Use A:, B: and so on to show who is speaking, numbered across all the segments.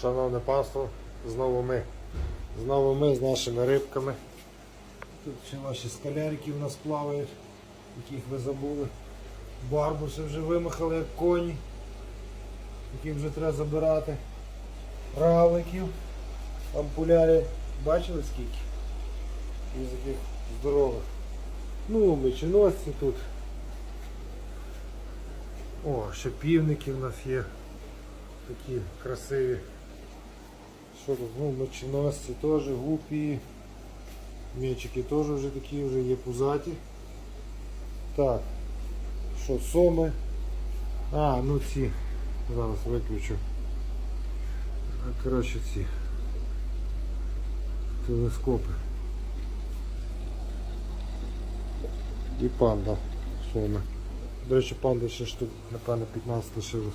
A: Шановне панство, знову ми. Знову ми з нашими рибками. Тут ще наші скалярики у нас плавають, яких ви забули. Барбуси вже вимахали як коні, яких вже треба забирати. Равликів, ампулярі. Бачили скільки? Із яких здорових. Ну, меченосці тут. О, ще півники в нас є. Такі красиві. Ну, меченосці теж, гупі. Мечики теж вже такі вже є пузаті. Так. Що, соми? А, ну ці. Зараз виключу. А, Коротше ці. Телескопи. І панда. Соми. До речі, панда ще штук, напевно, 15 лишилось.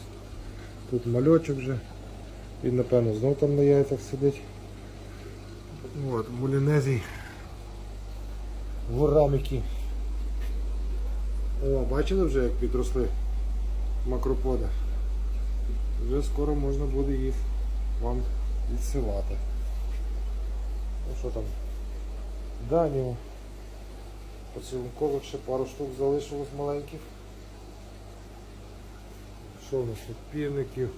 A: Тут мальочок вже. Він, напевно, знов там на яйцях сидить. От, мулінезій. Горамики. О, бачили вже, як підросли макроподи? Вже скоро можна буде їх вам відсилати. Ну що там? Данів. Поцілункових ще пару штук залишилось маленьких. Що у нас тут півників?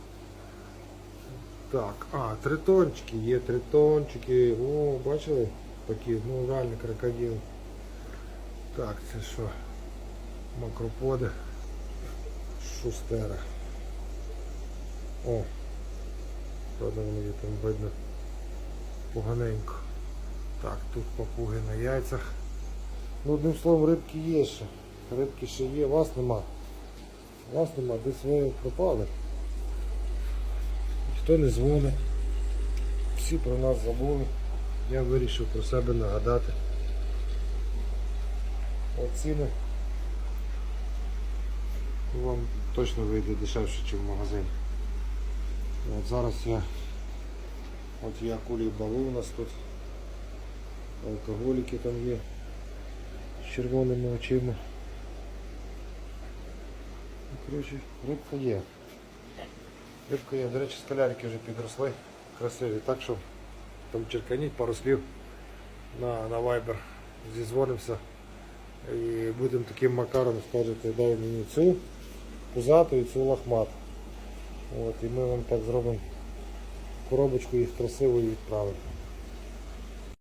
A: Так, а, тритончики, є тритончики. О, бачили? Такі, ну реально крокодили. Так, це що? Макроподи. Шустера. О! Правда мені там видно поганенько. Так, тут папуги на яйцях. Ну, одним словом, рибки є ще. Рибки ще є, вас нема. Вас нема, десь ви пропали. Ніхто не дзвонить. Всі про нас забули. Я вирішив про себе нагадати. От ціни вам точно вийде дешевше, ніж в магазині. От зараз я от я кулі балу у нас тут. Алкоголіки там є з червоними очима. Коротше, рибка є. Рибка є. До речі, скалярики вже підросли. Красиві. Так що там черканіть пару слів на, на Viber. Зізвонимося. І будемо таким макаром скажете, дай мені цю пузату і цю лахмат. От, і ми вам так зробимо коробочку їх красиво і відправимо.